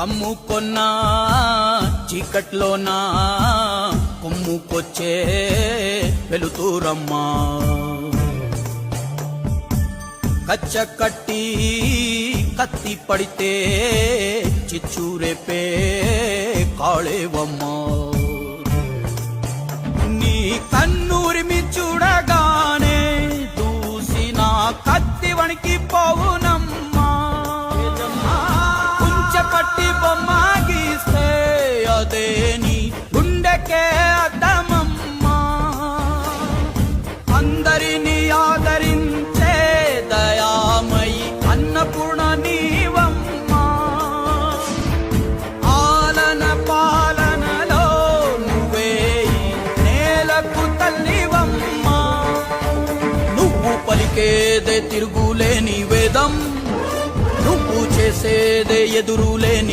కమ్ముకొన్నా చీకట్లోనా కొమ్ముకొచ్చే వెలుతురమ్మా. కచ్చ కట్టి కత్తి పడితే చిచ్చూరేపే కాళేవమ్మా నీ కన్నూరిమి చూడగానే దూసిన కత్తి వణికి పోవునమ్మా అదే నీ గుండెకే అద్దమమ్మా అందరినీ ఆదరించే దయామయి అన్నపూర్ణ నీవమ్మా. ఆలన పాలనలో నువ్వే నేలకు తల్లివమ్మా. నువ్వు పలికేదే తిరుగులేని వేదం. నువ్వు చేసేదే ఎదురులేని